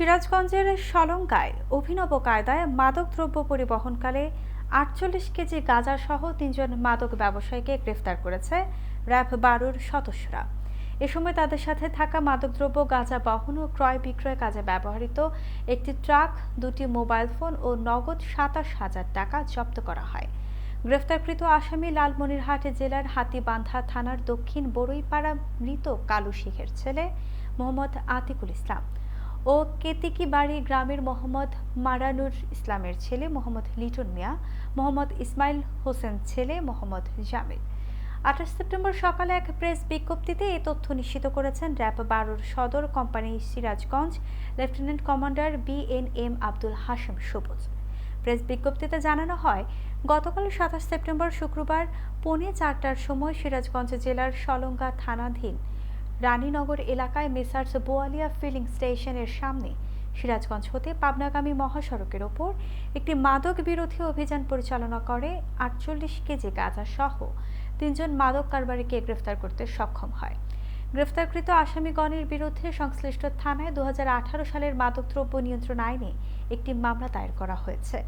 সিরাজগঞ্জের সলঙ্গায় অভিনব কায়দায় মাদকদ্রব্য পরিবহনকালে আটচল্লিশ কেজি গাঁজা সহ তিনজন মাদক ব্যবসায়ীকে গ্রেফতার করেছে র্যাব বারোর সদস্যরা। এ সময় তাদের সাথে থাকা মাদকদ্রব্য, গাঁজা বহন ও ক্রয় বিক্রয় কাজে ব্যবহৃত একটি ট্রাক, দুটি মোবাইল ফোন ও নগদ সাতাশ হাজার টাকা জব্দ করা হয়। গ্রেফতারকৃত আসামি লালমনিরহাট জেলার হাতিবান্ধা থানার দক্ষিণ বড়ইপাড়া মৃত কালু শিখের ছেলে মোহাম্মদ আতিকুল ইসলাম। ও কেতিকিবাড়ি গ্রামের মোহাম্মদ মারানুর ইসলামের ছেলে মোহাম্মদ লিটন মিয়া, মোহাম্মদ ইসমাইল হোসেন ছেলে মোহাম্মদ জামিল। আঠাশ সেপ্টেম্বর সকালে এক প্রেস বিজ্ঞপ্তিতে এই তথ্য নিশ্চিত করেছেন র্যাব বারোর সদর company Sirajganj, lieutenant commander BNM Abdul Hashem Sabuj. Press বিজ্ঞপ্তিতে জানানো হয়, গতকাল সাতাশ সেপ্টেম্বর শুক্রবার পৌনে চারটার সময় সিরাজগঞ্জ জেলার সলঙ্গা থানাধীন রানীনগর এলাকায় মেসার্স বোয়ালিয়া ফিলিং স্টেশনের সামনে। সিরাজগঞ্জ হতে পাবনাগামী মহাসড়কের ওপর একটি মাদক বিরোধী অভিযান পরিচালনা করে আটচল্লিশ কেজি গাঁজা সহ তিনজন মাদক কারবারিকে গ্রেফতার করতে সক্ষম হয়। গ্রেফতারকৃত আসামিগণের বিরুদ্ধে সংশ্লিষ্ট থানায় দু হাজার আঠারো সালের মাদকদ্রব্য নিয়ন্ত্রণ আইনে একটি মামলা দায়ের করা হয়েছে।